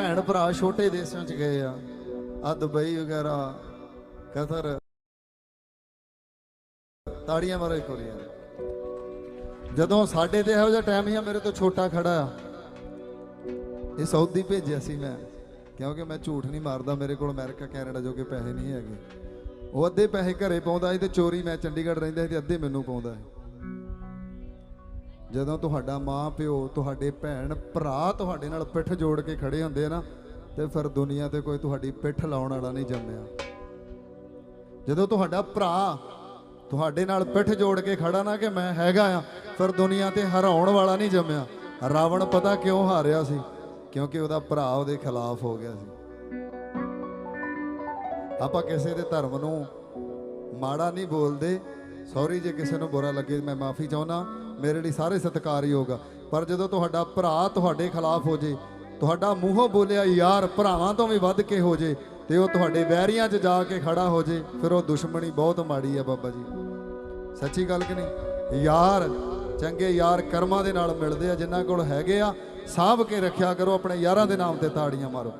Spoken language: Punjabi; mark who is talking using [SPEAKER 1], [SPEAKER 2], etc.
[SPEAKER 1] ਭੈਣ ਭਰਾ ਛੋਟੇ ਦੇਸ਼ਾਂ 'ਚ ਗਏ ਆ। ਆ ਦੁਬਈ ਵਗੈਰਾ, ਕਤਰ, ਤਾੜੀਆਂ ਮਾਰੋ ਇੱਕ ਵਾਰੀ ਜਦੋਂ ਸਾਡੇ ਤੇ ਇਹੋ ਜਿਹਾ ਟਾਈਮ ਹੀ ਆ, ਮੇਰੇ ਤੋਂ ਛੋਟਾ ਖੜਾ ਆ। ਇਹ ਸਾਊਦੀ ਭੇਜਿਆ ਸੀ ਮੈਂ, ਕਿਉਂਕਿ ਮੈਂ ਝੂਠ ਨਹੀਂ ਮਾਰਦਾ, ਮੇਰੇ ਕੋਲ ਅਮਰੀਕਾ ਕੈਨੇਡਾ ਜੋਗੇ ਪੈਸੇ ਨਹੀਂ ਹੈਗੇ। ਉਹ ਅੱਧੇ ਪੈਸੇ ਘਰੇ ਪਾਉਂਦਾ ਸੀ ਤੇ ਚੋਰੀ ਮੈਂ ਚੰਡੀਗੜ੍ਹ ਰਹਿੰਦਾ ਸੀ ਤੇ ਅੱਧੇ ਮੈਨੂੰ ਪਾਉਂਦਾ ਸੀ। ਜਦੋਂ ਤੁਹਾਡਾ ਮਾਂ ਪਿਓ, ਤੁਹਾਡੇ ਭੈਣ ਭਰਾ ਤੁਹਾਡੇ ਨਾਲ ਪਿੱਠ ਜੋੜ ਕੇ ਖੜੇ ਹੁੰਦੇ ਆ ਨਾ, ਤੇ ਫਿਰ ਦੁਨੀਆ ਤੇ ਕੋਈ ਤੁਹਾਡੀ ਪਿੱਠ ਲਾਉਣ ਵਾਲਾ ਨਹੀਂ ਜੰਮਿਆ। ਜਦੋਂ ਤੁਹਾਡਾ ਭਰਾ ਤੁਹਾਡੇ ਨਾਲ ਪਿੱਠ ਜੋੜ ਕੇ ਖੜਾ ਨਾ ਕਿ ਮੈਂ ਹੈਗਾ ਆ, ਫਿਰ ਦੁਨੀਆ ਤੇ ਹਰਾਉਣ ਵਾਲਾ ਨਹੀਂ ਜੰਮਿਆ। ਰਾਵਣ ਪਤਾ ਕਿਉਂ ਹਾਰਿਆ ਸੀ? ਕਿਉਂਕਿ ਉਹਦਾ ਭਰਾ ਉਹਦੇ ਖਿਲਾਫ ਹੋ ਗਿਆ ਸੀ। ਆਪਾਂ ਕਿਸੇ ਦੇ ਧਰਮ ਨੂੰ ਮਾੜਾ ਨਹੀਂ ਬੋਲਦੇ ਸੌਰੀ ਜੇ ਕਿਸੇ ਨੂੰ ਬੁਰਾ ਲੱਗੇ, ਮੈਂ ਮਾਫੀ ਚਾਹੁੰਦਾ। ਮੇਰੇ ਲਈ ਸਾਰੇ ਸਤਿਕਾਰਯੋਗ ਆ। ਪਰ ਜਦੋਂ ਤੁਹਾਡਾ ਭਰਾ ਤੁਹਾਡੇ ਖਿਲਾਫ ਹੋ ਜੇ, ਤੁਹਾਡਾ ਮੂੰਹੋਂ ਬੋਲਿਆ, ਯਾਰ, ਭਰਾਵਾਂ ਤੋਂ ਵੀ ਵੱਧ ਕੇ ਹੋ ਜੇ, ਤੇ ਉਹ ਤੁਹਾਡੇ ਵੈਰੀਆਂ 'ਚ ਜਾ ਕੇ ਖੜਾ ਹੋ ਜੇ, ਫਿਰ ਉਹ ਦੁਸ਼ਮਣੀ ਬਹੁਤ ਮਾੜੀ ਆ ਬਾਬਾ ਜੀ। ਸੱਚੀ ਗੱਲ ਕਿ ਨਹੀਂ? ਯਾਰ, ਚੰਗੇ ਯਾਰ ਕਰਮਾਂ ਦੇ ਨਾਲ ਮਿਲਦੇ ਆ, ਜਿਨ੍ਹਾਂ ਕੋਲ ਹੈਗੇ ਆ, ਸਾਂਭ ਕੇ ਰੱਖਿਆ ਕਰੋ, ਆਪਣੇ ਯਾਰਾਂ ਦੇ ਨਾਮ ਤੇ ਤਾੜੀਆਂ ਮਾਰੋ।